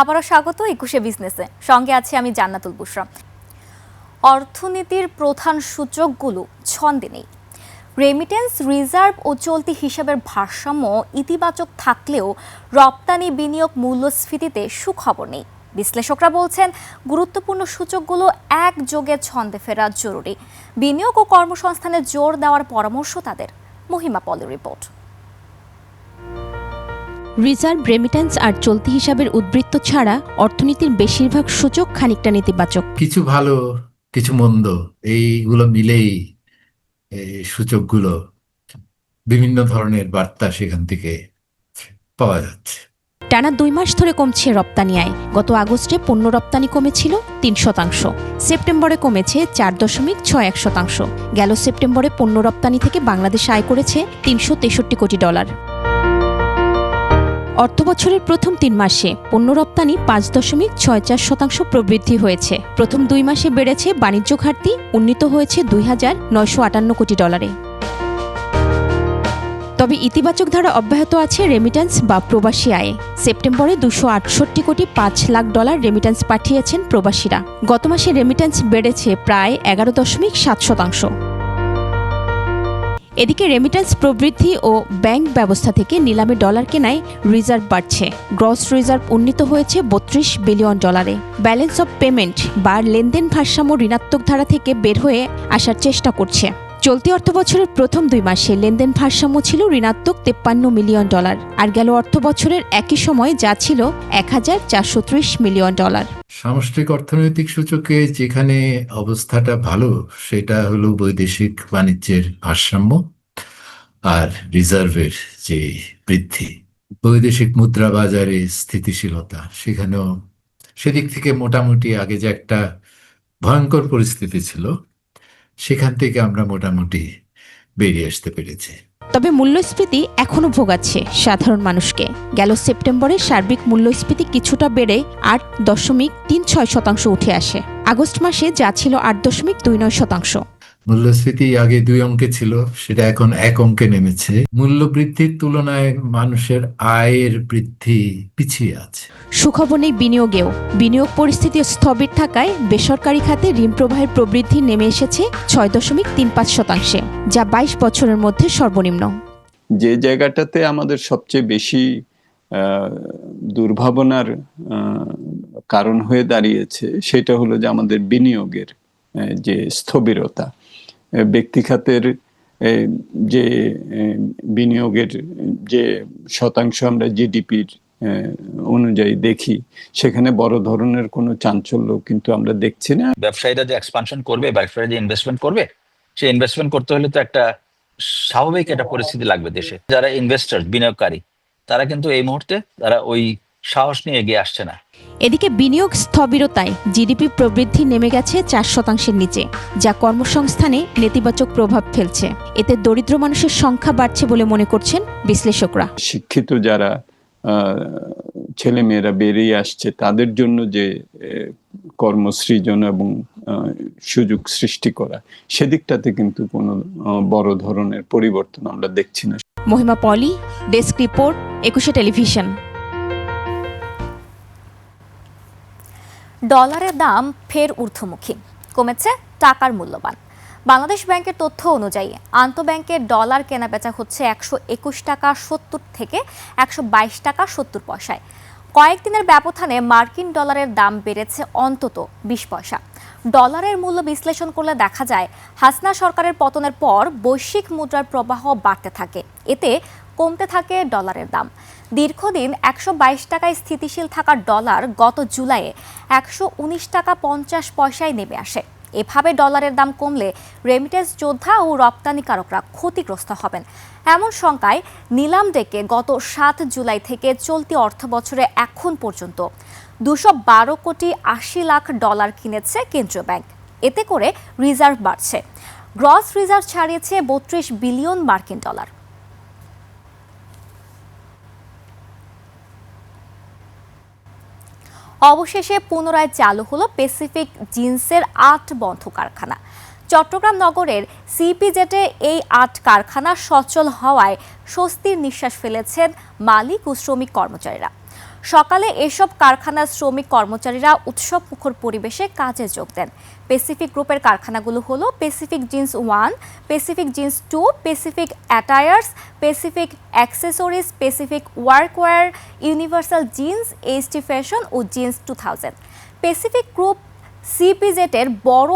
আবারও স্বাগত একুশে বিজনেসে। সঙ্গে আছি আমি জান্নাতুল বুসরা অর্থনীতির প্রধান সূচকগুলো ছন্দে নেই। রেমিটেন্স রিজার্ভ ও চলতি হিসাবের ভারসাম্য ইতিবাচক থাকলেও রপ্তানি বিনিয়োগ মূল্যস্ফীতিতে সুখবর নেই। বিশ্লেষকরা বলছেন, গুরুত্বপূর্ণ সূচকগুলো একযোগে ছন্দে ফেরা জরুরি। বিনিয়োগ ও কর্মসংস্থানে জোর দেওয়ার পরামর্শ তাদের। মহিমা পলের রিপোর্ট। রিজার্ভ রেমিট্যান্স আর চলতি হিসাবের উদ্বৃত্ত ছাড়া অর্থনীতির বেশিরভাগ সূচক খানিকটা নেতিবাচক। কিছু ভালো কিছু মন্দ এইগুলো মিলেই এই সূচকগুলো বিভিন্ন ধরনের বার্তা সেখান থেকে পাওয়া যাচ্ছে। টানা দুই মাস ধরে কমছে রপ্তানি আয়। গত আগস্টে পণ্য রপ্তানি কমেছিল তিন শতাংশ। সেপ্টেম্বরে কমেছে চার দশমিক ছয় এক শতাংশ। গেল সেপ্টেম্বরে পণ্য রপ্তানি থেকে বাংলাদেশ আয় করেছে তিনশো তেষট্টি কোটি ডলার। অর্থবছরের প্রথম তিন মাসে পণ্য রপ্তানি পাঁচ দশমিক ছয় চার শতাংশ প্রবৃদ্ধি হয়েছে। প্রথম দুই মাসে বেড়েছে বাণিজ্য ঘাটতি, উন্নীত হয়েছে দুই হাজার নয়শো আটান্ন কোটি ডলারে। তবে ইতিবাচক ধারা অব্যাহত আছে রেমিট্যান্স বা প্রবাসী আয়ে। সেপ্টেম্বরে দুশো আটষট্টি কোটি পাঁচ লাখ ডলার রেমিট্যান্স পাঠিয়েছেন প্রবাসীরা। গত মাসে রেমিট্যান্স বেড়েছে প্রায় এগারো দশমিক সাত শতাংশ। এদিকে রেমিটেন্স প্রবৃদ্ধি ও ব্যাংক ব্যবস্থা থেকে নিলামে ডলার কেনায় রিজার্ভ বাড়ছে। গ্রস রিজার্ভ উন্নীত হয়েছে বত্রিশ বিলিয়ন ডলারে ব্যালেন্স অব পেমেন্ট বা লেনদেন ভারসাম্য ঋণাত্মক ধারা থেকে বের হয়ে আসার চেষ্টা করছে। চলতি অর্থবছরের প্রথম দুই মাসে লেনদেন ভারসাম্য ছিল ঋণাত্মক তেপ্পান্ন মিলিয়ন ডলার আর গেল অর্থবছরের একই সময় যা ছিল এক হাজার চারশো ত্রিশ মিলিয়ন ডলার। সামষ্টিক অর্থনৈতিক সূচকে যেখানে অবস্থাটা ভালো, সেটা হলো বৈদেশিক বাণিজ্যের ভারসাম্য আর রিজার্ভের যে বৃদ্ধি। বৈদেশিক মুদ্রা বাজারে স্থিতিশীলতা, সেখানেও সেদিক থেকে মোটামুটি আগে যে একটা ভয়ঙ্কর পরিস্থিতি ছিল সেখান থেকে আমরা মোটামুটি বেরিয়ে আসতে পেরেছি। তবে মূল্যস্ফীতি এখনও ভোগাচ্ছে সাধারণ মানুষকে। গেল সেপ্টেম্বরে সার্বিক মূল্যস্ফীতি কিছুটা বেড়ে আট দশমিক তিন ছয় শতাংশ উঠে আসে। আগস্ট মাসে যা ছিল আট দশমিক দুই নয় শতাংশ। মূল্যস্ফীতি আগে দুই অঙ্কে ছিল সেটা এখন এক অঙ্কে নেমেছে। মূল্য বৃদ্ধির তুলনায় মানুষের আয়ের বৃদ্ধি পিছিয়ে আছে। সুখবর নেই বিনিয়োগেও। বিনিয়োগ পরিস্থিতি স্থবির থাকায় বেসরকারি খাতে ঋণ প্রবাহের প্রবৃদ্ধি নেমে এসেছে ছয় দশমিক তিন পাঁচ শতাংশে যা বাইশ বছরের মধ্যে সর্বনিম্ন। যে জায়গাটাতে আমাদের সবচেয়ে বেশি আহ, দুর্ভাবনার আহ, কারণ হয়ে দাঁড়িয়েছে সেটা হলো যে আমাদের বিনিয়োগের যে স্থবিরতা আহ, ব্যক্তি খাতের যে বিনিয়োগের যে শতাংশ আমরা জিডিপির অনুযায়ী দেখি সেখানে বড় ধরনের কোনো চাঞ্চল্য কিন্তু আমরা দেখছি না। ব্যবসায়ীরা যে এক্সপানশন করবে ব্যবসায়ীরা যে ইনভেস্টমেন্ট করবে সে ইনভেস্টমেন্ট করতে হলে তো একটা স্বাভাবিক একটা পরিস্থিতি লাগবে দেশে। যারা ইনভেস্টার বিনিয়োগকারী তারা কিন্তু এই মুহূর্তে তারা ওই সাহস নিয়ে এগিয়ে আসছে না। এদিকে বিনিয়োগ স্থবিরতায় জিডিপি প্রবৃদ্ধি নেমে গেছে চার শতাংশের নিচে যা কর্মসংস্থানে নেতিবাচক প্রভাব ফেলছে। এতে দরিদ্র মানুষের সংখ্যা বাড়ছে বলে মনে করছেন বিশ্লেষকরা। শিক্ষিত যারা ছেলে মেয়েরা বেরিয়ে আসছে তাদের জন্য যে কর্মসৃজন এবং সুযোগ সৃষ্টি করা সেদিকটাতে কিন্তু কোনো বড় ধরনের পরিবর্তন আমরা দেখছি না। Mahima Poli desk report Ekushey television. ডলারের দাম ফের ঊর্ধ্বমুখী, কমেছে টাকার মূল্যবান। বাংলাদেশ ব্যাংকের তথ্য অনুযায়ী আন্তঃব্যাংকের ডলার কেনাবেচা হচ্ছে একশো একুশ টাকা সত্তর থেকে একশো বাইশ টাকা সত্তর পয়সায়। কয়েকদিনের ব্যবধানে মার্কিন ডলারের দাম বেড়েছে অন্তত বিশ পয়সা। ডলারের মূল্য বিশ্লেষণ করলে দেখা যায়, হাসনা সরকারের পতনের পর বৈশ্বিক মুদ্রার প্রবাহ বাড়তে থাকে। এতে কমতে থাকে ডলারের দাম। দীর্ঘদিন একশো বাইশ টাকায় স্থিতিশীল থাকা ডলার গত জুলাইয়ে একশো উনিশ টাকা পঞ্চাশ পয়সায় নেমে আসে। এভাবে ডলারের দাম কমলে রেমিটেন্স যোদ্ধা ও রপ্তানিকারকরা ক্ষতিগ্রস্ত হবেন। এমন শঙ্কায় নিলাম ডেকে গত সাত জুলাই থেকে চলতি অর্থ বছরে এখন পর্যন্ত দুশো বারো কোটি আশি লাখ ডলার কিনেছে কেন্দ্রীয় ব্যাংক। এতে করে রিজার্ভ বাড়ছে। গ্রস রিজার্ভ ছাড়িয়েছে বত্রিশ বিলিয়ন মার্কিন ডলার। অবশেষে পুনরায় চালু হলো প্যাসিফিক জিন্সের আট বন্ধ কারখানা। চট্টগ্রাম নগরের সিপিজেটে এই আট কারখানা সচল হওয়ায় স্বস্তির নিঃশ্বাস ফেলেছেন মালিক ও শ্রমিক কর্মচারীরা। সকালে এসব কারখানার শ্রমিক কর্মচারীরা উৎসব মুখর পরিবেশে কাজে যোগ দেন। প্যাসিফিক গ্রুপের কারখানাগুলো হলো Pacific jeans one Pacific jeans two Pacific attires Pacific accessories Pacific workwear Universal jeans HT fashion ও jeans two thousand Pacific group সিপিজেটের বড়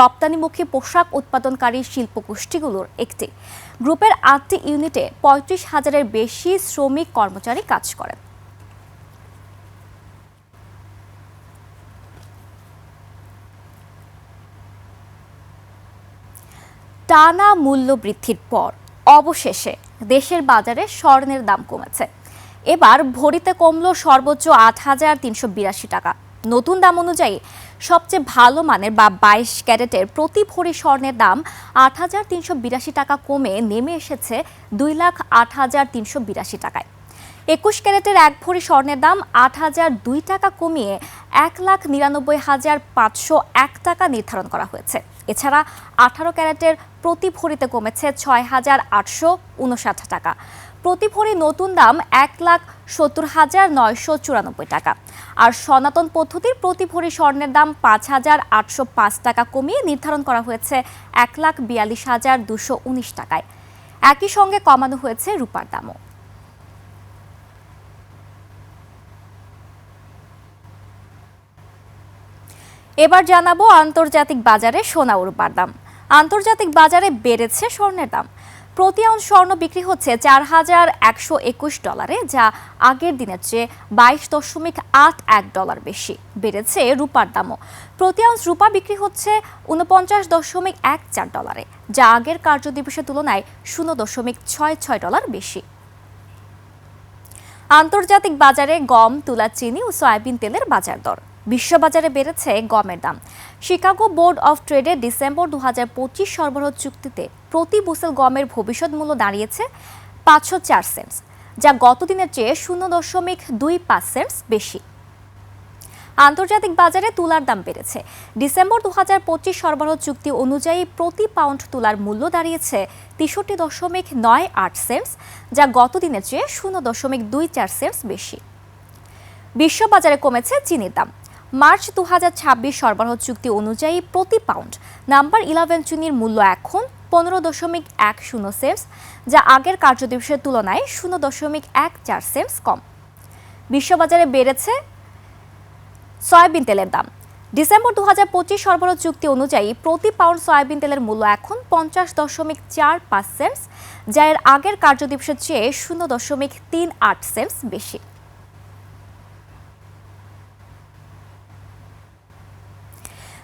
রপ্তানিমুখী পোশাক উৎপাদনকারী শিল্পগোষ্ঠীগুলোর একটি। গ্রুপের আটটি ইউনিটে পঁয়ত্রিশ হাজারের বেশি শ্রমিক কর্মচারী কাজ করেন। টানা মূল্য বৃদ্ধির পর অবশেষে দেশের বাজারে স্বর্ণের দাম কমেছে। এবার ভরিতে কমল সর্বোচ্চ আট হাজার তিনশো বিরাশি টাকা। নতুন দাম অনুযায়ী সবচেয়ে ভালো মানের বা বাইশ ক্যারেটের প্রতি ভরি স্বর্ণের দাম আট হাজার তিনশো বিরাশি টাকা কমে নেমে এসেছে দুই লাখ আট হাজার তিনশো বিরাশি টাকায়। একুশ ক্যারেটের এক ভরি স্বর্ণের দাম আট হাজার দুই টাকা কমিয়ে এক লাখ নিরানব্বই হাজার পাঁচশো এক টাকা নির্ধারণ করা হয়েছে। এছাড়া আঠারো ক্যারেটের প্রতি ভরিতে কমেছে ছয় হাজার আটশো উনষাট টাকা। প্রতি ভরি নতুন দাম এক লাখ সত্তর হাজার নয়শো চুরানব্বই টাকা। আর সনাতন পদ্ধতির প্রতি ভরি স্বর্ণের দাম পাঁচ হাজার আটশো পাঁচ টাকা কমিয়ে নির্ধারণ করা হয়েছে এক লাখ বিয়াল্লিশ হাজার দুশো উনিশ টাকায়। একই সঙ্গে কমানো হয়েছে রূপার দামও। এবার জানাব আন্তর্জাতিক বাজারে সোনা রূপার দাম। আন্তর্জাতিক বাজারে বেড়েছে স্বর্ণের দাম। প্রতি আউন্স স্বর্ণ বিক্রি হচ্ছে চার হাজার একশো একুশ ডলারে, যা আগের দিনের চেয়ে বাইশ দশমিক আট এক ডলার বেশি। বেড়েছে রূপার দামও। প্রতি আউন্স রূপা বিক্রি হচ্ছে উনপঞ্চাশ দশমিক এক চার ডলারে, যা আগের কার্যদিবসের তুলনায় শূন্য দশমিক ছয় ছয় ডলার বেশি। আন্তর্জাতিক বাজারে গম, তুলা, চিনি ও সয়াবিন তেলের বাজার দর। বিশ্ববাজারে বেড়েছে গমের দাম। শিকাগো বোর্ড অফ ট্রেডে ডিসেম্বর দু পঁচিশ সরবরাহ চুক্তিতে প্রতি বুসেল গমের ভবিষ্যৎ মূল্য দাঁড়িয়েছে পাঁচশো চার সেন্টস, যা গত দিনের চেয়ে শূন্য দশমিক দুই পাঁচ সেন্টস বেশি। আন্তর্জাতিক বাজারে তুলার দাম বেড়েছে। ডিসেম্বর দু হাজার পঁচিশ সরবরাহ চুক্তি অনুযায়ী প্রতি পাউন্ড তুলার মূল্য দাঁড়িয়েছে তেষট্টি দশমিক নয় আট সেন্টস, যা গত দিনের চেয়ে শূন্য দশমিক দুই চার সেন্টস বেশি। বিশ্ববাজারে কমেছে চিনির দাম। মার্চ দু হাজার ছাব্বিশ সরবরাহ চুক্তি অনুযায়ী প্রতি পাউন্ড নাম্বার ইলেভেন চিনির মূল্য এখন পনেরো দশমিক এক শূন্য সেন্টস, যা আগের কার্যদিবসের তুলনায় শূন্য দশমিক এক চার সেন্টস কম। বিশ্ববাজারে বেড়েছে সয়াবিন তেলের দাম। ডিসেম্বর দু হাজার পঁচিশ সরবরাহ চুক্তি অনুযায়ী প্রতি পাউন্ড সয়াবিন তেলের মূল্য এখন পঞ্চাশ দশমিক চার পাঁচ সেন্টস, যা এর আগের কার্যদিবসের চেয়ে শূন্য দশমিক তিন আট সেন্টস বেশি।